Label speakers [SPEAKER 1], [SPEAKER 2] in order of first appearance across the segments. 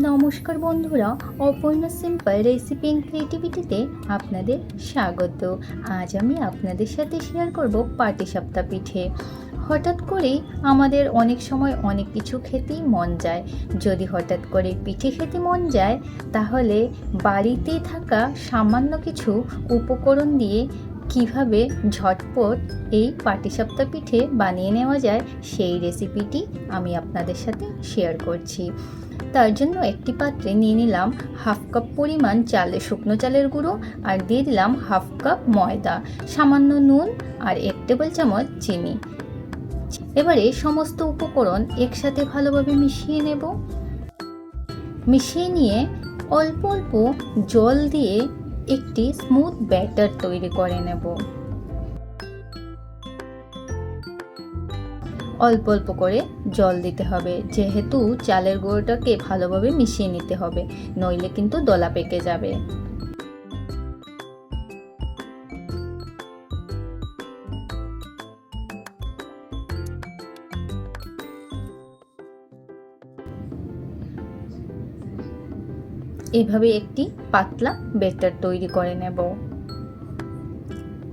[SPEAKER 1] নমস্কার বন্ধুরা, Aparna simple recipe in ক্রিয়েটিভিটিতে আপনাদের স্বাগত। আজ আমি আপনাদের সাথে শেয়ার করব পাটিসাপ্তা পিঠে। হঠাৎ করেই আমাদের অনেক সময় অনেক কিছু খেতেই মন যায়। যদি হঠাৎ করে পিঠে খেতে মন যায়, তাহলে বাড়িতে থাকা সামান্য কিছু উপকরণ দিয়ে কীভাবে ঝটপট এই পাটিসাপ্তা পিঠে বানিয়ে নেওয়া যায় সেই রেসিপিটি আমি আপনাদের সাথে শেয়ার করছি। তার জন্য একটি পাত্রে নিয়ে নিলাম হাফ কাপ পরিমাণ চালের শুকনো চালের গুঁড়ো আর দিয়ে দিলাম হাফ কাপ ময়দা, সামান্য নুন আর এক টেবিল চামচ চিনি। এবারে সমস্ত উপকরণ একসাথে ভালোভাবে মিশিয়ে নেব। মিশিয়ে নিয়ে অল্প অল্প জল দিয়ে একটি স্মুথ ব্যাটার তৈরি করে নেব। অল্প অল্প করে জল দিতে হবে, যেহেতু চালের গুঁড়োটাকে ভালোভাবে মিশিয়ে নিতে হবে, নইলে কিন্তু দলা পেকে যাবে। এভাবে একটি পাতলা বেটার তৈরি করে নেব।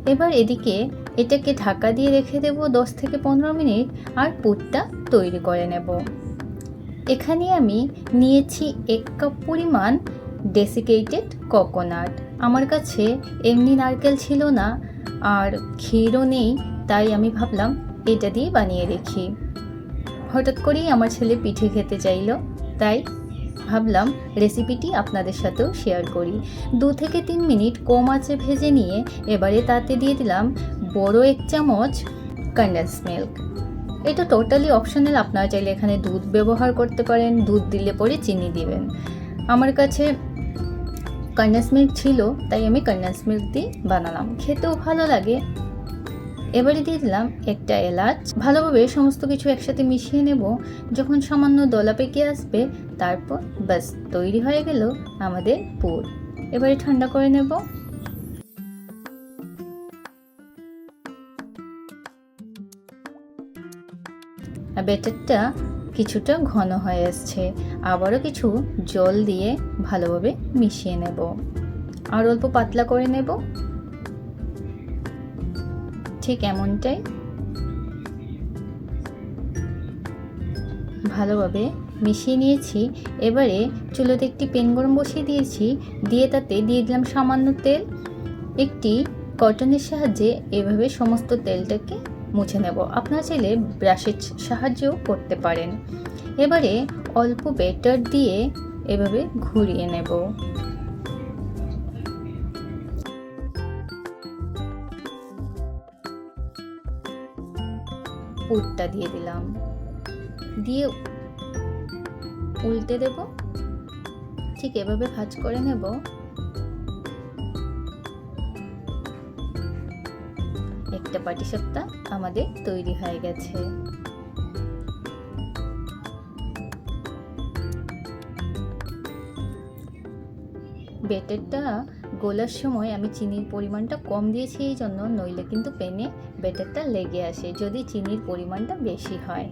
[SPEAKER 1] এবার এদিকে এটাকে ঢাকা দিয়ে রেখে দেব দশ থেকে পনেরো মিনিট আর পুরটা তৈরি করে নেব। এখানে আমি নিয়েছি এক কাপ পরিমাণ ডেসিকেটেড কোকোনাট আমার কাছে এমনি নারকেল ছিল না আর ক্ষীরও নেই, তাই আমি ভাবলাম এটা দিয়ে বানিয়ে রেখি হঠাৎ করেই আমার ছেলে পিঠে খেতে চাইলো, তাই ভাবলাম রেসিপিটি আপনাদের সাথেও শেয়ার করি। দু থেকে তিন মিনিট কম আঁচে ভেজে নিয়ে এবারে তাতে দিয়ে দিলাম বড় এক চামচ কন্ডেন্স মিল্ক এটা টোটালি অপশনাল আপনারা চাইলে এখানে দুধ ব্যবহার করতে পারেন, দুধ দিলে পরে চিনি দিবেন। আমার কাছে কন্ডেন্স মিল্ক ছিল, তাই আমি কন্ডেন্স মিল্ক দিয়ে বানালাম। খেতেও ভালো লাগে। এবারে দিয়ে দিলাম একটা এলাচ। ভালোভাবে সমস্ত কিছু একসাথে মিশিয়ে নেব। যখন সামান্য দলা পেকে আসবে, তারপর ব্যাস, তৈরি হয়ে গেল আমাদের পুর। এবারে ঠান্ডা করে নেব। ব্যাটারটা কিছুটা ঘন হয়ে আসছে। আবারও কিছু জল দিয়ে ভালোভাবে মিশিয়ে নেব। আর অল্প পাতলা করে নেব। ঠিক এমনটাই? ভালোভাবে মিশিয়ে নিয়েছি। এবারে চুলোতে একটি পেন গরম বসিয়ে দিয়েছি। দিয়ে তাতে দিয়ে দিলাম সামান্য তেল। একটি কটনের সাহায্যে এভাবে সমস্ত তেলটাকে মুছে নেব। আপনারা চাইলে ব্রাশের সাহায্যেও করতে পারেন। এবারে অল্প বেটার দিয়ে এভাবে ঘুরিয়ে নেব। পুরটা দিয়ে দিলাম। দিয়ে উল্টে দেব। ঠিক এভাবে ভাজ করে নেব। একটা পাটি সপ্তাহ আমাদের তৈরি হয়ে গেছে। বেটারটা গোলার সময় আমি চিনির পরিমাণটা কম দিয়েছি এই জন্য, নইলে কিন্তু পেনে বেটারটা লেগে আসে যদি চিনির পরিমাণটা বেশি হয়।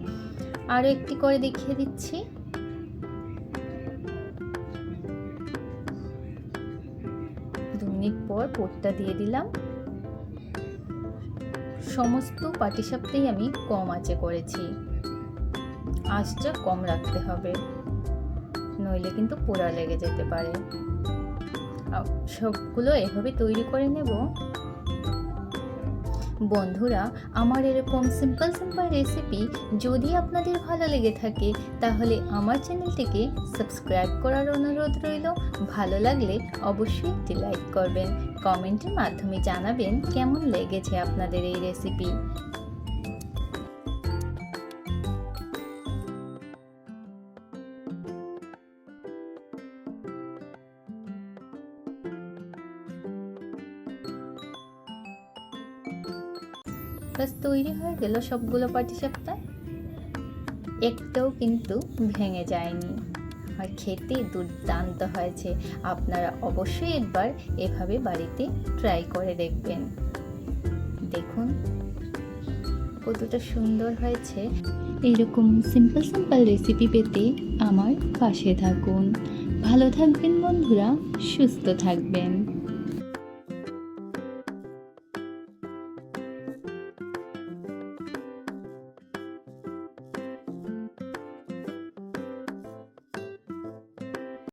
[SPEAKER 1] আরও একটি করে দেখিয়ে দিচ্ছি। দু মিনিট পর পোটটা দিয়ে দিলাম। সমস্ত পাটিসাপটাই আমি কম আঁচে করেছি। আঁচটা কম রাখতে হবে, নইলে কিন্তু পোড়া লেগে যেতে পারে। সবগুলো এভাবে তৈরি করে নেব। বন্ধুরা, আমার এরকম সিম্পল সিম্পল রেসিপি যদি আপনাদের ভালো লেগে থাকে, তাহলে আমার চ্যানেলটিকে সাবস্ক্রাইব করার অনুরোধ রইল। ভালো লাগলে অবশ্যই একটি লাইক করবেন। কমেন্টের মাধ্যমে জানাবেন কেমন লেগেছে আপনাদের এই রেসিপি ব্যাস তৈরি হয়ে গেল সবগুলো পাটিসাপটা। একটাও কিন্তু ভেঙে যায়নি। আর খেতে দুর্দান্ত হয়েছে। আপনারা অবশ্যই একবার এভাবে বাড়িতে ট্রাই করে দেখবেন। দেখুন কতটা সুন্দর হয়েছে। এরকম সিম্পল সিম্পল রেসিপি পেতে আমার পাশে থাকুন। ভালো থাকবেন বন্ধুরা, সুস্থ থাকবেন।